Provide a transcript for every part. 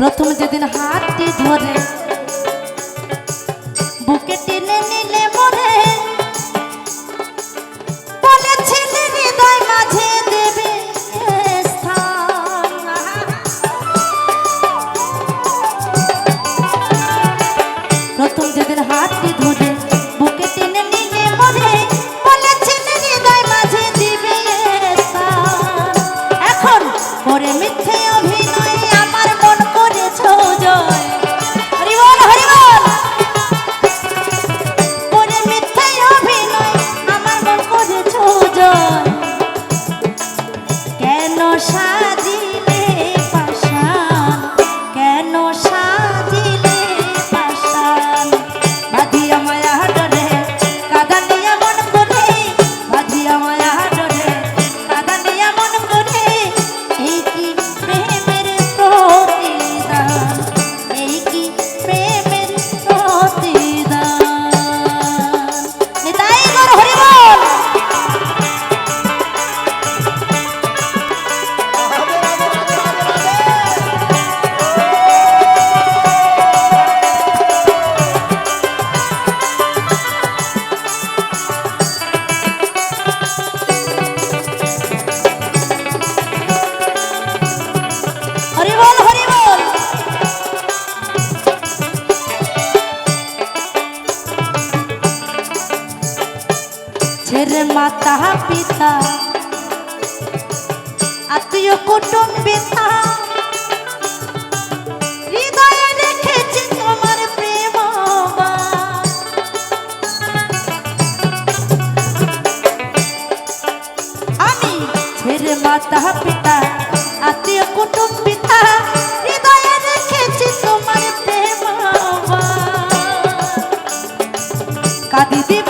প্রথম যেদিন হাতটি ধরে মাতা পিতা। আত্মীয় কুটুম্বিতা হৃদয়ে রেখেছি তোমার প্রেম আমি ছেড়ে মাতা পিতা, আত্মীয় কুটুম্বিতা হৃদয়ে রেখেছি তোমার প্রেম কাঁদি দিব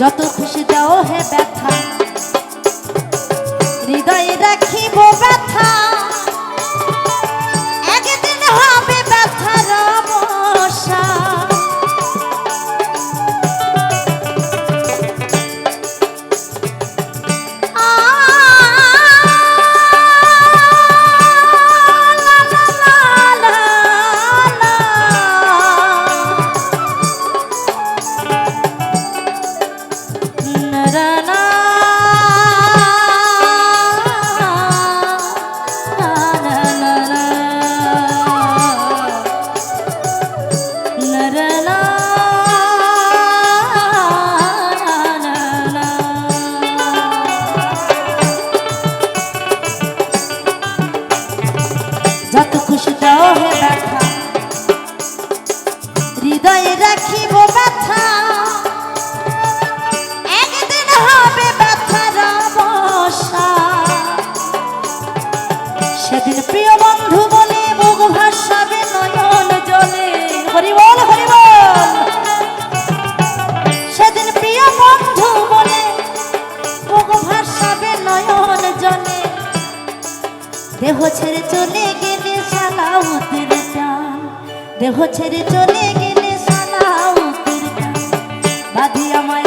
যত খুশি দাও হে ব্যথা। দেহ ছেড়ে চলে গেলে টান দেহ ছেড়ে চলে গেলে সালাউতের বাদি আমার